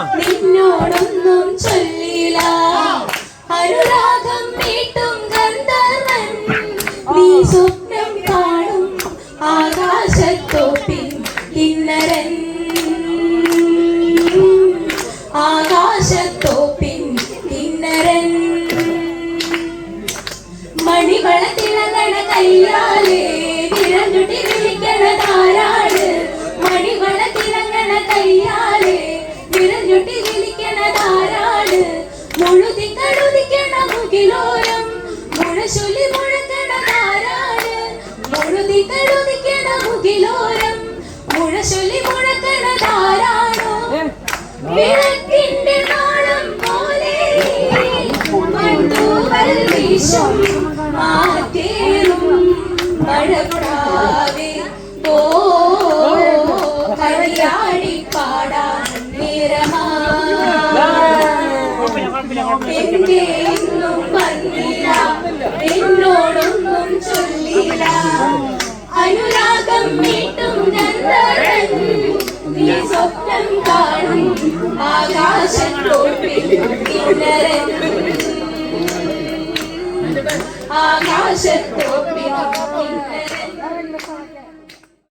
നിന്നോടൊന്നും ചൊല്ലില അനുരാഗം മീട്ടും ഗന്ധർവൻ. നീ സ്വപ്നം കാണും ആകാശത്തോപ്പിൽ കിന്നരൻ. ആകാശത്തോപ്പിൻ കിന്നരൻ. മണിവളത്തില വിരഞ്ഞുട്ടി വിളിക്കണതാരാണ് മുഴുതി കഴുതിക്കണ മുകിലോരം. മുഴശൊലി മുഴക്കണതാരാണ്? മുഴുതി കഴുതിക്കണ മുകിലോരം. മുഴശൊലി മുഴക്കണതാരാണോ? വിളക്കിന്റെ നാളം പോലെ മണ്ണൂവൽ വീശും മാറ്റേറും മഴപ്രാവേ ഓ. കളിയാടി പാടാൻ ഇന്നും വന്നില്ല എന്നോടൊന്നും ചൊല്ലില്ല അനുരാഗം ഗന്ധർവൻ നീ സ്വപ്നം കാണും ആകാശത്തോട്ടിൽ